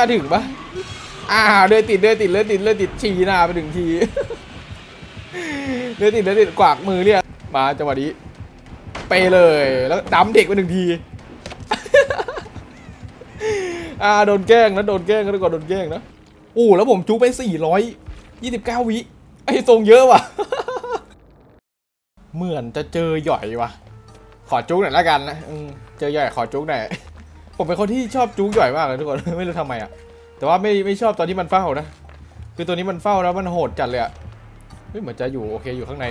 าถึงปะอ่าเลือดติดเลือดติดเลือดติดเลือดติดฉีหน้าไปถึงทีเลือดติดเลือดติดกวากมือเรียกมาจังหวะนี้ไปเลยแล้วดำเด็กไปหนึ่งทีอ่าโดนแกล้งนะโดนแกล้งก็ก่อนโดนแกล้งนะอู้แล้วผมจูไปสี่ร้อยยี่สิบเก้าวิไอ้ทรงเยอะว่ะเหมือนจะเจอหย่อยว่ะ ขอจุกหน่อยละกันนะเจอหย่อยขอจุกหน่อย ผมเป็นคนที่ชอบจุ๊กหย่มากเลยทุกคน ไม่รู้ทำไมอะ แต่ว่าไม่ไม่ชอบตอนที่มันเฝ้านะ คือตัวนี้มันเฝ้าแล้วมันโหดจัดเลยอะเฮ้ยเหมือนจะอยู่โอเคอยู่ข้างใน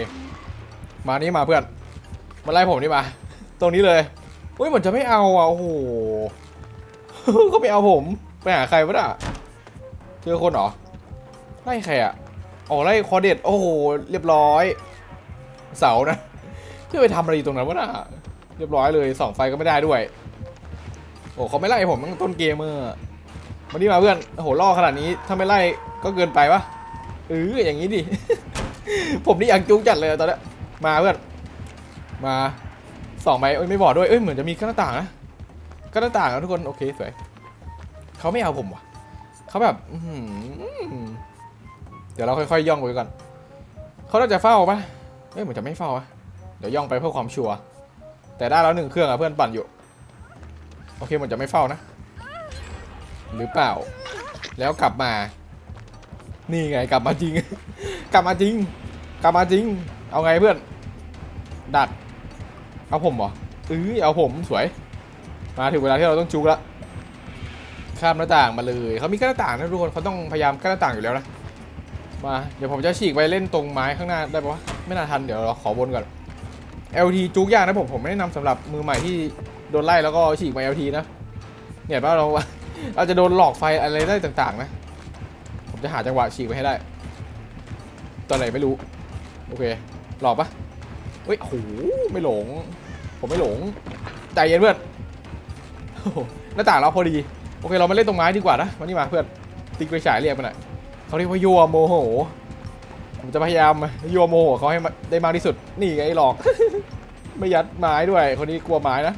มานี่มาเพื่อน มาไล่ผมนี่มา ตรงนี้เลยเฮ้ยเหมือนจะไม่เอาอะโอ้โหเขาไม่เอาผม ไปหาใครวะน่ะเจอคนเหรอ ไล่ใครอะอ๋อไล่คอเด็ดโอ้โหเรียบร้อย เสานะเพื่อไปทำอะไรอยู่ตรงนั้นวะน่ะเรียบร้อยเลยส่องไฟก็ไม่ได้ด้วย อ้เขาไม่ไล่ผมตั้งต้นเกมเมื่อวันนี้มาเพื่อนโอ้โหล่อขนาดนี้ถ้าไม่ไล่ก็เกินไปวะเอออย่างนี้ดิ ผมนี่อยากจุกจัดเลยตอนนี้มาเพื่อนมาสองไปเอ้ยไม่บอกด้วยเอ้ยเหมือนจะมีหน้าต่างนะก็หน้าต่างนะทุกคนโอเคสวยเขาไม่เอาผมว่ะเขาแบบเดี๋ยวเราค่อยๆย่องไปก่อนเขาน่าจะเฝ้าปะเอ้ยเหมือนจะไม่เฝ้าอะเดี๋ยวย่องไปเพื่อความชัวร์แต่ได้แล้วหนึ่งเครื่องอะเพื่อนปั่นอยู่ โอเคมันจะไม่เฝ้านะ หรือเปล่า แล้วกลับมา นี่ไงกลับมาจริง กลับมาจริง กลับมาจริง เอาไงเพื่อน ดัก เอาผมเหรอเออเอาผมสวย มาถึงเวลาที่เราต้องจุกละข้ามหน้าต่างมาเลยเขามีกั้นหน้าต่างนะทุกคนเขาต้องพยายามกั้นหน้าต่างอยู่แล้วนะมาเดี๋ยวผมจะฉีกไปเล่นตรงไม้ข้างหน้าได้ปะวะไม่น่าทันเดี๋ยวเราขอวนก่อน LT จุกยากนะผมผมไม่แนะนำสำหรับมือใหม่ที่ โดนไล่แล้วก็ฉีกมา LT นะเนี่ยว่าเราเราจะโดนหลอกไฟอะไรได้ต่างๆ นะ ผมจะหาจังหวะฉีกไปให้ได้ ตอนไหนไม่รู้ โอเค หลอกปะเฮ้ยโอ้โหไม่หลง ผมไม่หลง ใจเย็นเพื่อนหหน้าต่างเราพอดี โอเค เรามาเล่นตรงไม้ดีกว่านะมานี่มาเพื่อน ติ๊กไปฉายเรียกมันหน่อยเขาเรียกว่ายัวโมโห ผมจะพยายามยัวโมโหเขาให้ได้มากที่สุด นี่ไงหลอก ไม่ยัดไม้ด้วย คนนี้กลัวไม้นะ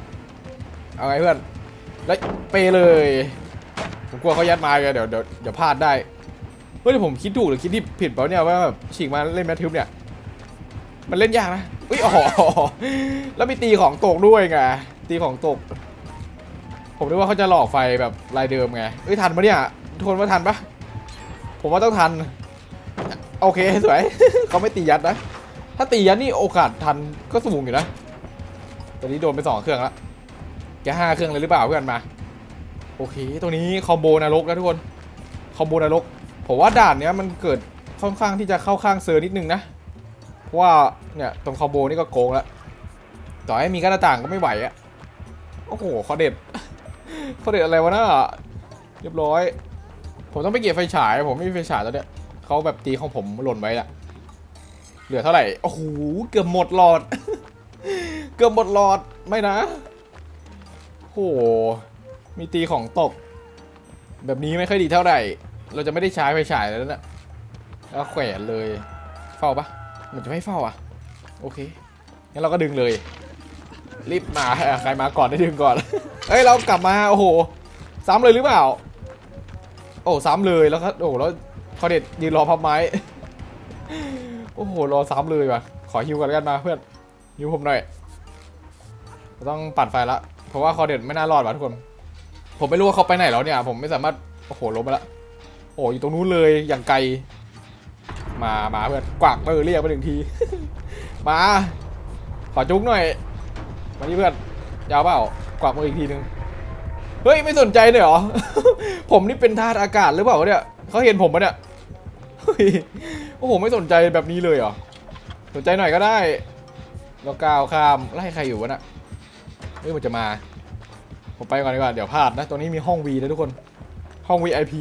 เอาไงเพื่อนแล้วเปเลยผมกลัวเขายัดม้ไงเดี๋ยวเดี๋ยวเดี๋ยวพลาดได้เฮ้ยผมคิดถูกหรือคิดที่ผิดเปล่าเนี่ยว่าแบบฉีกมาเล่นแมททึบเนี่ย มันเล่นยากนะอุ้ยอ๋อแล้วมีตีของตกด้วยไงตีของตก ผมนึกว่าเขาจะหลอกไฟแบบลายเดิมไงเอ้ยทันปะเนี่ยทนว่าทันปะผมว่าต้องทัน โอเคสวยเขาไม่ตียัดนะ ถ้าตียัดนี่โอกาสทันก็สูงอยู่นะตอนนี้โดนไปสองเครื่องแล้ว จะห้าเครื่องเลยหรือเปล่าเพื่อนมา โอเค ตัวนี้คอมโบนรกนะทุกคน คอมโบนรก ผมว่าด่านเนี้ยมันเกิดค่อนข้างที่จะเข้าข้างเซอร์นิดนึงนะ เพราะว่าเนี่ยตรงคอมโบนี่ก็โกงล้วต่อให้มีกั้นหน้าต่างก็ไม่ไหวอะโอ้โหเขาเด็ดเขาเด็ดอะไรวะน่าเรียบร้อย ผมต้องไปเก็บไฟฉาย ผมไม่มีไฟฉายแล้วเนี่ยเขาแบบตีของผมหล่นไว้อะเหลือเท่าไหร่ โอ้โห เกือบหมดหลอด เกือบหมดหลอด ไม่นะ โอ้โห มีตีของตก แบบนี้ไม่ค่อยดีเท่าไหร่ เราจะไม่ได้ใช้ไฟฉายแล้วนะแล้วแขวนเลย เฝ้าปะมันจะไม่เฝ้าอะ โอเค งั้นเราก็ดึงเลย รีบมา ใครมาก่อนได้ดึงก่อน เฮ้ย เรากลับมา โอ้โห ซ้ำเลยหรือเปล่า โอ้ซ้ำเลย แล้วก็ โอ้โหแล้วเขาเด็ดยืนรอพับไม้ โอ้โห รอซ้ำเลยว่ะ ขอฮิวกันแล้วกันมาเพื่อนฮิวผมหน่อย ต้องปัดไฟละ เพราะว่าคอเด็ดไม่น่ารอดว่ะทุกคน ผมไม่รู้ว่าเขาไปไหนแล้วเนี่ย ผมไม่สามารถ โอ้โหล้มไปละ โอ้อยู่ตรงนู้นเลยอย่างไกล มามาเพื่อนกวักมือเรียกไปหนึ่งที มา ขอจุ๊กหน่อยมานี่เพื่อนยาวเปล่ากวักมืออีกทีนึงเฮ้ยไม่สนใจเลยเหรอ ผมนี่เป็นทาสอากาศหรือเปล่าเนี่ยเขาเห็นผมปะเนี่ยโอ้โหไม่สนใจแบบนี้เลยเหรอสนใจหน่อยก็ได้แล้วก้าวข้ามไล่ใครอยู่วะน่ะ เฮ้ยมันจะมา ผมไปก่อนดีกว่าเดี๋ยวพลาดนะตรงนี้มีห้อง V นะทุกคนห้อง VIP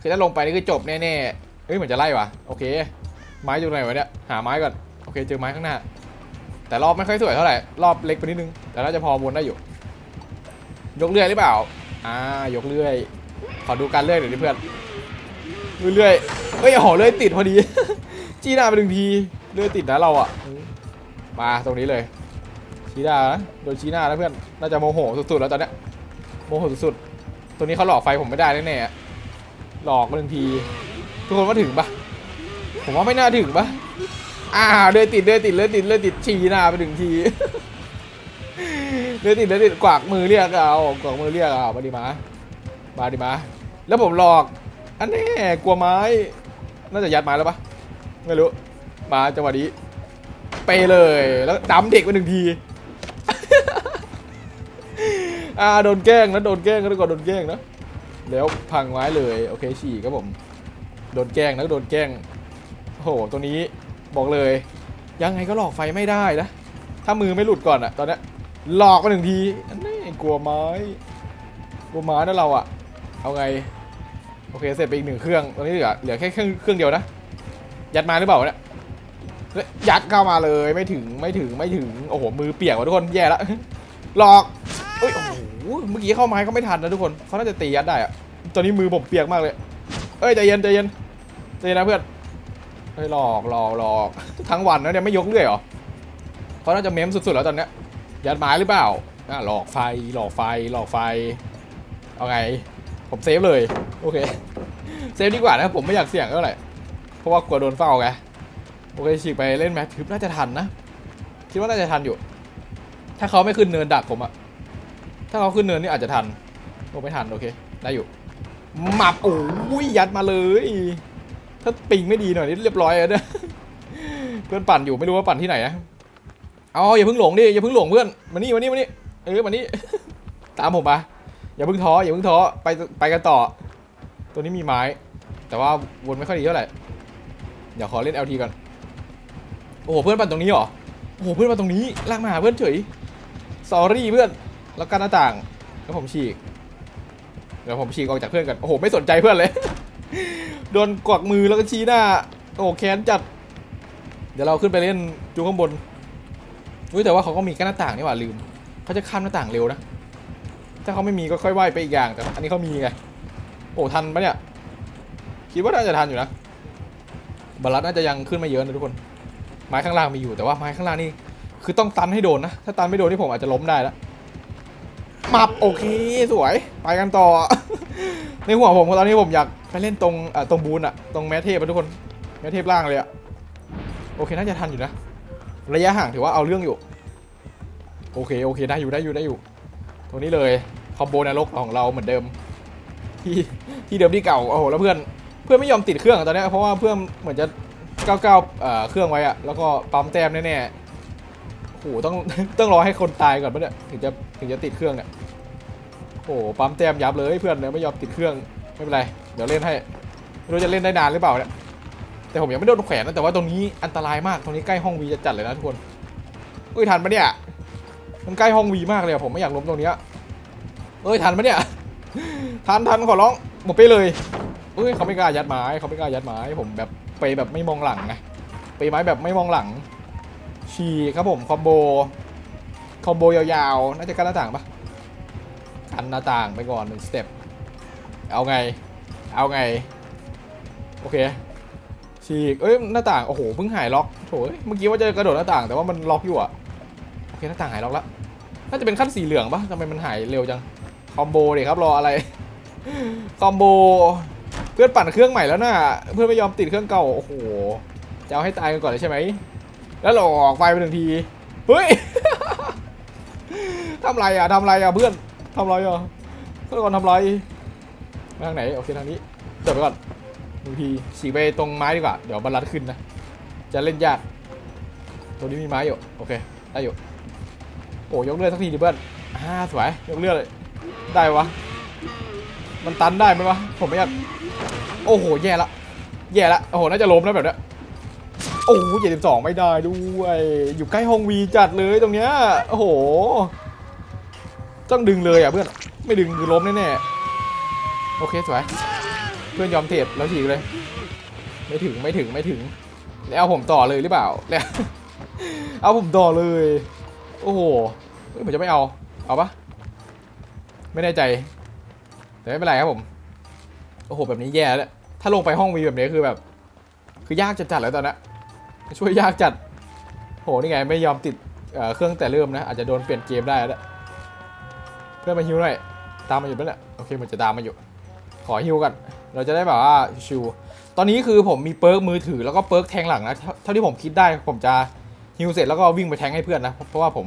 คือถ้าลงไปนี่คือจบแน่ๆเฮ้ยเหมือนจะไล่ว่ะโอเค ไม้อยู่ไหนวะเนี่ยหาไม้ก่อนโอเคเจอไม้ข้างหน้า แต่รอบไม่ค่อยสวยเท่าไหร่รอบเล็กไปนิดนึง แต่น่าจะพอวนได้อยู่ ยกเลื่อยหรือเปล่าอ่ายกเลื่อย ขอดูการเลื่อยหน่อยดิเพื่อนเลื่อยเฮ้ยโอ้โหเลื่อยติดพอดี จี้หน้าไปหนึ่งทีเลื่อยติดนะเราอะมาตรงนี้เลย ชี้หน้านะโดนชี้หน้าแล้วเพื่อน น่าจะโมโหสุดๆแล้วตอนเนี้ย โมโหสุดๆ ตัวนี้เขาหลอกไฟผมไม่ได้แน่ๆอะหลอกหนึ่งที ทุกคนว่าถึงปะผมว่าไม่น่าถึงปะอ่าเดินติดเดินติดเดินติดเดินติดฉีหน้าไปหนึ่งทีเดินติดเดินติดกวากมือเรียกเอากวากมือเรียกเอามาดิมา มาดิมา แล้วผมหลอก อันนี้กลัวไม้ น่าจะยัดไม้แล้วปะไม่รู้ มาจังหวะนี้ไปเลย แล้วดำเด็กไปหนึ่งที อ่าโดนแกล้งนะโดนแกล้งนะทุกคนโดนแกล้งนะแล้วพังไม้เลยโอเคฉี่ครับผมโดนแกล้งนะโดนแกล้งโอ้โหตัวนี้บอกเลย ยังไงก็หลอกไฟไม่ได้นะ ถ้ามือไม่หลุดก่อนอะตอนนี้หลอกมาหนึ่งทีอันนี้กลัวไม้กลัวไม้นะเราอะเอาไงโอเคเสร็จไปอีกหนึ่งเครื่องตอนนี้เหลือเหลือแค่เครื่องเครื่องเดียวนะยัดมาหรือเปล่าเนี่ยเฮ้ยยัดเข้ามาเลยไม่ถึงไม่ถึงไม่ถึงโอ้โหมือเปียกว่ะทุกคนแย่ละหลอก อู้เมื่อกี้เข้าไม้เขาไม่ทันนะทุกคนเขาน่าจะตียัดได้อะตอนนี้มือผมเปียกมากเลย เอ้ยใจเย็นใจเย็นใจเย็นนะเพื่อนเฮ้ยหลอกหลอกหลอกทั้งวันนะเนี่ยไม่ยกเรื่อยเหรอเขาน่าจะเม้มสุดๆแล้วตอนเนี้ยยัดไม้หรือเปล่าอะหลอกไฟหลอกไฟหลอกไฟเอาไง ผมเซฟเลยโอเคเซฟดีกว่านะผมไม่อยากเสี่ยงเท่าไหร่เพราะว่ากลัวโดนเฝ้าไงโอเคฉีกไปเล่นแมททึบน่าจะทันนะคิดว่าน่าจะทันอยู่ ถ้าเขาไม่ขึ้นเนินดักผมอะ ถ้าเขาขึ้นเนินนี่อาจจะทันโอ้ไม่ทันโอเค ได้อยู่หมับโอ้ยยัดมาเลย ถ้าปิงไม่ดีหน่อยนี่เรียบร้อยแล้วเนี่ยเพื่อนปั่นอยู่ไม่รู้ว่าปั่นที่ไหนนะเอาอย่าเพิ่งหลงดิอย่าเพิ่งหลงเพื่อนมานี่มานี่มานี่เออมานี่ตามผมมาอย่าเพิ่งท้ออย่าเพิ่งท้อไปไปกันต่อ ตัวนี้มีไม้ แต่ว่าวนไม่ค่อยดีเท่าไหร่เดี๋ยวขอเล่น LT ก่อนโอ้โหเพื่อนปั่นตรงนี้เหรอโอ้โหเพื่อนมาตรงนี้ลากมาหาเพื่อนเฉยสอรี่เพื่อน แล้วกันหน้าต่างแล้วผมฉีกเดี๋ยวผมฉีกออกจากเพื่อนกันโอ้โหไม่สนใจเพื่อนเลย โดนกวักมือแล้วก็ชี้หน้า โอ้โหแค้นจัด เดี๋ยวเราขึ้นไปเล่นจูข้างบนอุ้ยแต่ว่าเขาก็มีกั้นหน้าต่างนี่หว่าลืมเขาจะข้ามหน้าต่างเร็วนะถ้าเขาไม่มีก็ค่อยว่ายไปอีกอย่างแต่อันนี้เขามีไงโอ้ทันปะเนี่ยคิดว่าน่าจะทันอยู่นะบาลัสน่าจะยังขึ้นมาเยอะนะทุกคน ไม้ข้างล่างมีอยู่แต่ว่าไม้ข้างล่างนี่คือต้องตันให้โดนนะถ้าตันไม่โดนที่ผมอาจจะล้มได้แล้ว มับโอเคสวย ไปกันต่อ ในหัวผมตอนนี้ผมอยากไปเล่นตรงอ่าตรงบูนอะตรงแมทเทพอะทุกคนแมทเทพล่างเลยอะโอเคน่าจะทันอยู่นะ ระยะห่างถือว่าเอาเรื่องอยู่ โอเคโอเคได้อยู่ได้อยู่ได้อยู่ ตรงนี้เลยคอมโบนรกของเราเหมือนเดิม ที่ที่เดิมที่เก่าโอ้โหแล้วเพื่อนเพื่อนไม่ยอมติดเครื่องตอนนี้เพราะว่าเพื่อนเหมือนจะก้าวก้าวเอ่อเครื่องไว้อะแล้วก็ปั๊มแต้มแน่ๆ โอ้โหต้องต้องรอให้คนตายก่อนปะเนี่ยถึงจะถึงจะติดเครื่องเนี่ยโอ้โหปั๊มแต้มยับเลยเพื่อนเนี่ยไม่ยอมติดเครื่องไม่เป็นไรเดี๋ยวเล่นให้ไม่รู้จะเล่นได้นานหรือเปล่าเนี่ยแต่ผมยังไม่โดนแขวนนะแต่ว่าตรงนี้อันตรายมากตรงนี้ใกล้ห้องวีจะจัดเลยนะทุกคนเอ้ยทันปะเนี่ยมันใกล้ห้องวีมากเลยอะผมไม่อยากล้มตรงเนี้ยเอ้ยทันปะเนี่ยทันทันขอร้องหมดไปเลยเอ้ยเขาไม่กล้ายัดไม้เขาไม่กล้ายัดไม้ผมแบบไปแบบไม่มองหลังไงไปไม้แบบไม่มองหลัง ฉีกครับผมคอมโบคอมโบยาวๆ น่าจะกันหน้าต่างปะกันหน้าต่างไปก่อนหนึ่งสเต็ปเอาไง เอาไง โอเคฉีกเอ้ยหน้าต่างโอ้โหเพิ่งหายล็อกโถเอ้ยเมื่อกี้ว่าจะกระโดดหน้าต่างแต่ว่ามันล็อกอยู่อะโอเคหน้าต่างหายล็อกและน่าจะเป็นขั้นสีเหลืองปะทำไมมันหายเร็วจังคอมโบเดิครับรออะไรคอมโบเพื่อนปั่นเครื่องใหม่แล้วน่ะเพื่อนไม่ยอมติดเครื่องเก่าโอ้โหจะเอาให้ตายกันก่อนเลยใช่ไหม แล้วหลอกไฟไปหนึ่งทีเฮ้ย ทำไรอะทำไรอะเพื่อนทำไรอะเพื่อนก่อนทำไรไปทางไหนโอเคทางนี้เดินไปก่อนหนึ่งทีฉีไปตรงไม้ดีกว่าเดี๋ยวบรรลัดขึ้นนะจะเล่นยากตัวนี้มีไม้อยู่โอเคได้อยู่โอ้ยกเลือดสักทีดิเพื่อนอ่าสวยยกเลือดเลยได้วะมันตันได้ไหมวะผมไม่อยากโอ้โหแย่ละแย่ละโอ้โหน่าจะล้มแล้วแบบเนี้ย โอ้ยเจ็ดสิบสองไม่ได้ด้วย อยู่ใกล้ห้องวีจัดเลยตรงเนี้ย โอ้โห ต้องดึงเลยอะเพื่อน ไม่ดึงคือล้มแน่ๆ โอเคสวย เพื่อนยอมเทรดแล้วฉีกเลย ไม่ถึงไม่ถึงไม่ถึง แล้วเอาผมต่อเลยหรือเปล่า แล้ว เอาผมต่อเลย โอ้โหเฮ้ยผมจะไม่เอา เอาปะไม่แน่ใจ แต่ไม่เป็นไรครับผม โอ้โหแบบนี้แย่แล้ว ถ้าลงไปห้องวีแบบนี้คือแบบ คือยากจัดจัดๆแล้วตอนนี้ ช่วยยากจัด โห นี่ไงไม่ยอมติดเเครื่องแต่เริ่มนะ อาจจะโดนเปลี่ยนเกมได้แล้วเพื่อนมาฮิวหน่อย ตามมาอยู่ปะเนี่ยโอเคมันจะตามมาอยู่ ขอฮิวกัน เราจะได้แบบว่าชิวตอนนี้คือผมมีเปิร์กมือถือแล้วก็เปิร์กแทงหลังนะเท่าเท่าที่ผมคิดได้ผมจะฮิวเสร็จแล้วก็วิ่งไปแทงให้เพื่อนนะ เพราะว่าผม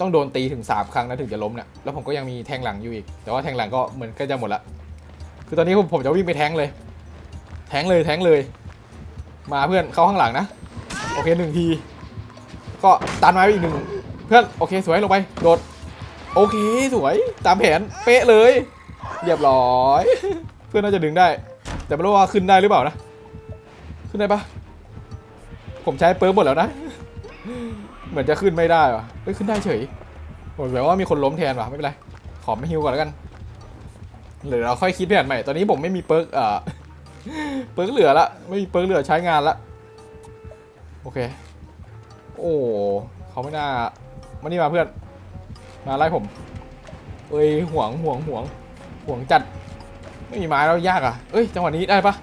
ต้องโดนตีถึง 3 ครั้งนะถึงจะล้มเนี่ย แล้วผมก็ยังมีแทงหลังอยู่อีก แต่ว่าแทงหลังก็เหมือนก็จะหมดละ คือตอนนี้ผมผมจะวิ่งไปแทงเลย แทงเลยแทงเลย มาเพื่อนเข้าข้างหลังนะ โอเคหนึ่งที ก็ตันไม้ไปอีกหนึ่งเพื่อนโอเคสวยลงไปโดดโอเคสวยตามแผนเป๊ะเลย เรียบร้อย เพื่อนน่าจะดึงได้ แต่ไม่รู้ว่าขึ้นได้หรือเปล่านะ ขึ้นได้ปะผมใช้เปิร์กหมดแล้วนะ เหมือนจะขึ้นไม่ได้ว่ะเฮ้ยขึ้นได้เฉยผมแบบว่ามีคนล้มแทนว่ะไม่เป็นไร ขอไม่ฮิวก่อนแล้วกันหรือเราค่อยคิดแผนใหม่ ตอนนี้ผมไม่มีเปิร์กเอ่อเปิร์กเหลือละ ไม่มีเปิร์กเหลือใช้งานละ โอเค โอ้เขาไม่น่ามานี่มาเพื่อน มาไล่ผม เอ้ยห่วงห่วงห่วงห่วงจัด ไม่มีไม้แล้วยากอะ เอ้ยจังหวะนี้ได้ปะ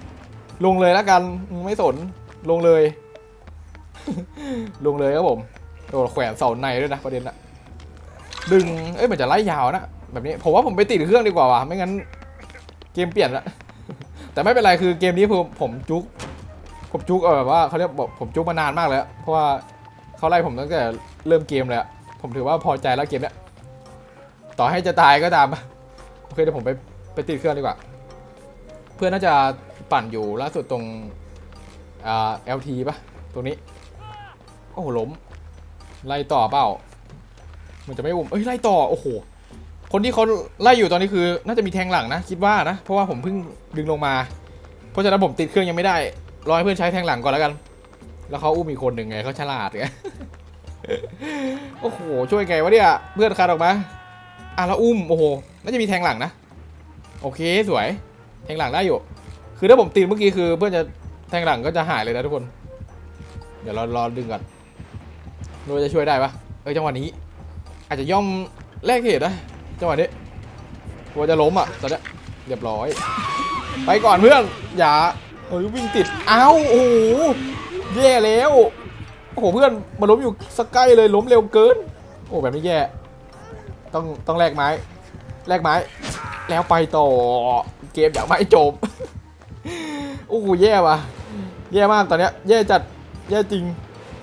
ลงเลยแล้วกันไม่สนลงเลย ลงเลยครับผมโดนแขวนเสาในด้วยนะประเด็นอะดึงเอ้ยมันจะไล่ยาวนะแบบนี้ผมว่าผมไปติดเครื่องดีกว่าว่ะไม่งั้นเกมเปลี่ยนละแต่ไม่เป็นไรคือเกมนี้ผมผมจุก ผมจุกเออแบบว่าเขาเรียกบอกผมจุกมานานมากเลยอะเพราะว่าเขาไล่ผมตั้งแต่เริ่มเกมเลยอะผมถือว่าพอใจแล้วเกมเนี้ยต่อให้จะตายก็ตามโอเคเดี๋ยวผมไปไปติดเครื่องดีกว่า เพื่อนน่าจะปั่นอยู่ล่าสุดตรงอ่า LT ปะตรงนี้โอ้โหล้มไล่ต่อเปล่า มันจะไม่อุ้มเอ้ยไล่ต่อโอ้โหคนที่เขาไล่อยู่ตอนนี้คือ น่าจะมีแทงหลังนะ คิดว่านะ เพราะว่าผมเพิ่งดึงลงมา เพราะฉะนั้นผมติดเครื่องยังไม่ได้ รอให้เพื่อนใช้แทงหลังก่อนแล้วกัน แล้วเขาอุ้มอีกคนหนึ่งไงเขาฉลาดไงโอ้โหช่วยไงวะเนี่ยเพื่อนคาดออกมาอะแล้วอุ้มโอ้โหน่าจะมีแทงหลังนะ โอเคสวย แทงหลังได้อยู่ คือถ้าผมตีนเมื่อกี้คือ เพื่อนจะแทงหลังก็จะหายเลยนะทุกคน เดี๋ยวเรารอดึงก่อนดูว่าจะช่วยได้ปะเออจังหวะนี้ อาจจะย่อมแลกเหตุนะจังหวะนี้กลัวจะล้มอะตอนเนี้ยเรียบร้อย ไปก่อนเพื่อนอย่า เฮ้ยวิ่งติด อ้าว โอ้โหแย่แล้ว โอ้โห เพื่อนมาล้มอยู่สักใกล้เลยล้มเร็วเกิน โอ้แบบนี้แย่ ต้องต้องแลกไม้ แลกไม้ แล้วไปต่อ เกมอยากไม่จบ โอ้โหแย่ว่ะ แย่มากตอนเนี้ย แย่จัด แย่จริง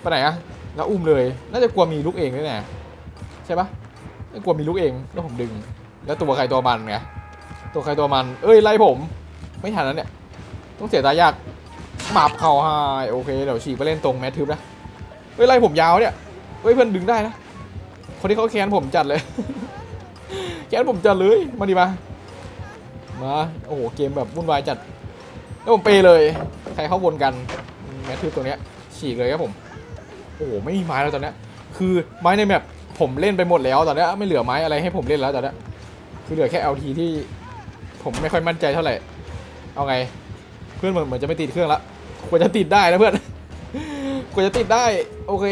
ไปไหนอะแล้วอุ้มเลย น่าจะกลัวมีลูกเองด้วยแน่ใช่ปะกลัวมีลูกเอง แล้วผมดึง แล้วตัวใครตัวมันไง ตัวใครตัวมัน เอ้ยไล่ผม ไม่ทันแล้วเนี่ย ต้องเสียตายากหมาบเข่าหายโอเคเดี๋ยวฉีกไปเล่นตรงแมททึบนะเฮ้ยไล่ผมยาวเนี่ยเฮ้ยเพื่อนดึงได้นะคนที่เขาแค้นผมจัดเลย แค้นผมจัดเลยมาดิมามาโอ้โหเกมแบบวุ่นวายจัดแล้วผมเปเลยใครเข้าวนกันแมททึบตัวเนี้ยฉีกเลยครับผมโอ้โหไม่มีไม้แล้วตอนเนี้ยคือไม้ในแมปผมเล่นไปหมดแล้วตอนเนี้ยไม่เหลือไม้อะไรให้ผมเล่นแล้วตอนเนี้ยคือเหลือแค่ LT ที่ผมไม่ค่อยมั่นใจเท่าไหร่ เอาไง เพื่อนเหมือนเหมือนจะไม่ติดเครื่องละควรจะติดได้นะเพื่อนควรจะติดได้ โอเค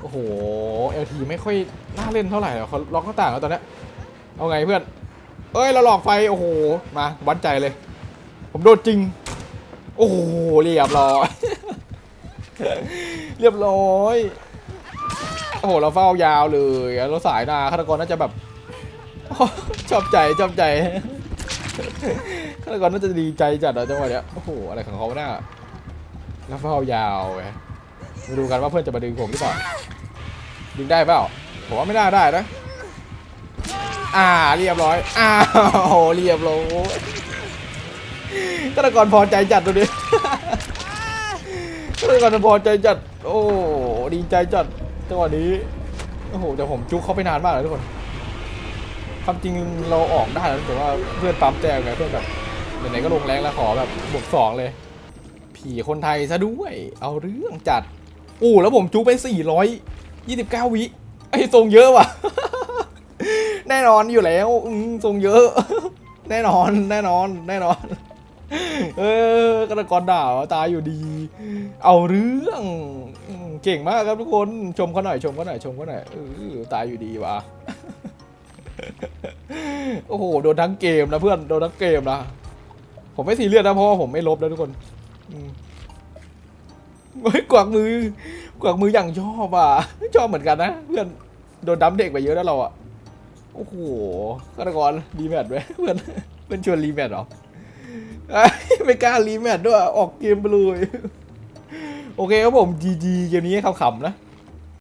โอ้โห LT ไม่ค่อยน่าเล่นเท่าไหร่หรอกเขาล็อกหน้าต่างแล้วตอนนี้เอาไงเพื่อน เอ้ยเราหลอกไฟโอ้โหมาวัดใจเลย ผมโดนจริง โอ้โหเรียบร้อยเรียบร้อยโอ้โหเราเฝ้ายาวเลยเราสายนาฆาตกรน่าจะแบบชอบใจชอบใจ ฆาตกรน่าจะดีใจจัดอะจังหวะเนี้ย โอ้โห อะไรของเขาเนี่ยแล้วเฝ้ายาวไงมาดูกันว่าเพื่อนจะมาดึงผมหรือเปล่า ดึงได้เปล่า ผมว่าไม่น่าได้นะ อ่า เรียบร้อย อ้าวเรียบร้อยฆาตกรพอใจจัดตัวนี้ฆาตกรพอใจจัด โอ้ ดีใจจัดจังหวะนี้ โอ้โห แต่ผมจุกเขาไปนานมากเลยทุกคนความจริงเราออกได้แล้วแต่ว่าเพื่อนปั๊มแจกไงเพื่อนแบบ ไหนๆก็ลงแรงแล้วขอแบบบวกสองเลย ผีคนไทยซะด้วย เอาเรื่องจัดอู้แล้วผมจุไป 429 วิไอ้ทรงเยอะว่ะ แน่นอนอยู่แล้วทรงเยอะ แน่นอนแน่นอนแน่นอน เออกระกรด่าวตายอยู่ดี เอาเรื่อง เก่งมากครับทุกคนชมเขาหน่อยชมเขาหน่อยชมเขาหน่อยเออตายอยู่ดีว่ะโอ้โหโดนทั้งเกมนะเพื่อนโดนทั้งเกมนะ ผมไม่ซีเรียสนะเพราะว่าผมไม่ลบแล้วทุกคนเฮ้ยกวักมือกวักมืออย่างชอบอะชอบเหมือนกันนะเพื่อนโดนดัมเด็กไปเยอะแล้วเราอะโอ้โหฆาตกรรีแมทไหมเพื่อนเพื่อนชวนรีแมทหรอไม่กล้ารีแมทด้วยออกเกมไปเลยโอเคครับผม GG เกมนี้ขำๆนะ